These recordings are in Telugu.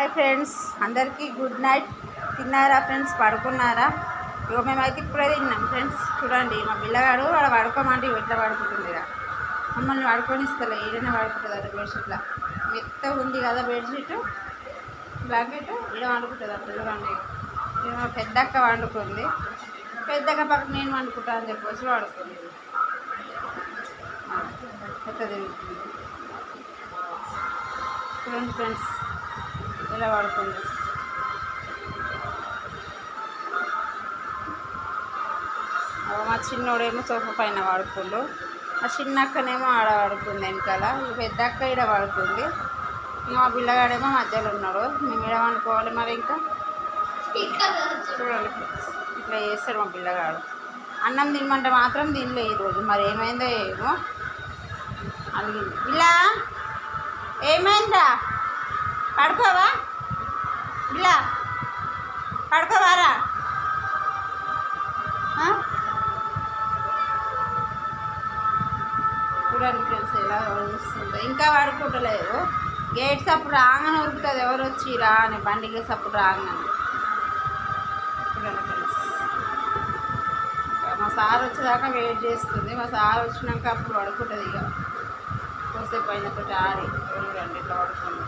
హాయ్ ఫ్రెండ్స్ అందరికీ గుడ్ నైట్. తిన్నారా ఫ్రెండ్స్? పడుకున్నారా? ఇక మేమైతే ఇప్పుడే తిన్నాం ఫ్రెండ్స్. చూడండి మా పిల్లగాడు వాడు పడుకోమంటే ఎట్లా పడుకుంటుందిరా? మమ్మల్ని పడుకొని ఇస్తలే ఏదైనా పడుకుంటుంది అట బెడ్షీట్లో. మెత్త ఉంది కదా బెడ్షీట్ బ్లాంకెట్ ఇలా వండుకుంటుంది అట్లా చూడండి. ఇక మా పెద్దక్క వండుకుంది. పెద్దక్క పక్క నేను వండుకుంటా అని చెప్పేసి వాడుకుంది. కొత్త తిరుగుతుంది. చూడండి ఫ్రెండ్స్. ఇలా వాడుకుంది మా చిన్నోడేమో సోఫా పైన వాడుకుండు మా చిన్న అక్కనేమో ఆడ వాడుకుంది వెనకాల. పెద్ద అక్క ఈడ వాడుకుంది ఇంకా మా పిల్లగాడేమో మధ్యలో ఉన్నాడు. మేము ఈడ వండుకోవాలి మరి ఇంకా. చూడండి ఇట్లా చేస్తాడు మా పిల్లగాడు. అన్నం తినమంటే మాత్రం తినలే ఈరోజు మరి ఏమైందో ఏమో. అడిగింది ఇలా ఏమైందా? పడుకోవా? చూడండి ఫ్రెండ్స్ ఎలా వస్తుందో. ఇంకా పడుకుంటలేదు గేట్స్ అప్పుడు రాగానే ఉరుకుతుంది ఎవరు వచ్చిరా అని బండి గేట్స్ అప్పుడు రాగానే. చూడండి ఫ్రెండ్స్ మా సార్ వచ్చేదాకా వెయిట్ చేస్తుంది. మా సార్ వచ్చినాక అప్పుడు పడుకుంటుంది ఇక. కొద్దిసేపు అయినప్పుడు ఆడి చూడండి ఇట్లా పడుకుంది.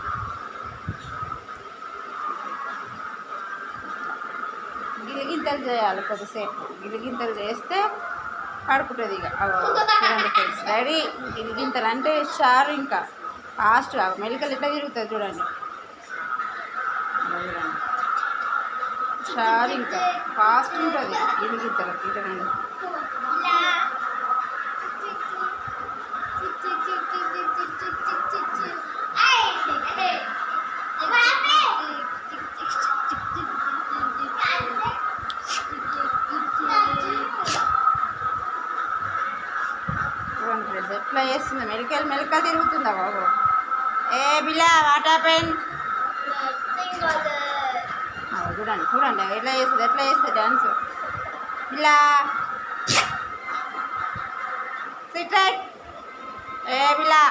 గిలిగింతలు చేయాలి కొద్దిసేపు. గిలిగింతలు చేస్తే కడుపుతుంది ఇక. చూడండి ఫ్రెండ్స్ డాడీ గిలిగింతలు అంటే షారు ఇంకా. ఫాస్ట్ మెలికలు ఎట్లా తిరుగుతుంది చూడండి. అగో షారు ఇంకా. ఫాస్ట్ ఉంటుంది. గిలిగింతలు చూడండి చూడండి ఫ్రెండ్స్ ఎట్లా చేస్తుంది? మెలికలు మెలికలు తిరుగుతుందా బాబు? ఏ బిలా వాట్ పెన్ చూడండి చూడండి ఎట్లా చేస్తుంది ఎట్లా చేస్తుంది డాన్స్? బిలా సిట్రైట్. ఏ బిలా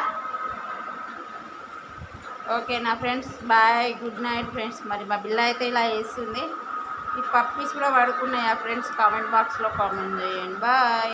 ఓకే నా friends bye good night friends. మరి మా బిల్ల అయితే ఇలా వేస్తుంది ఈ పప్పీస్ కూడా పడుకున్నాయి ఆ ఫ్రెండ్స్ కామెంట్ బాక్స్లో కామెంట్ చేయండి. బాయ్.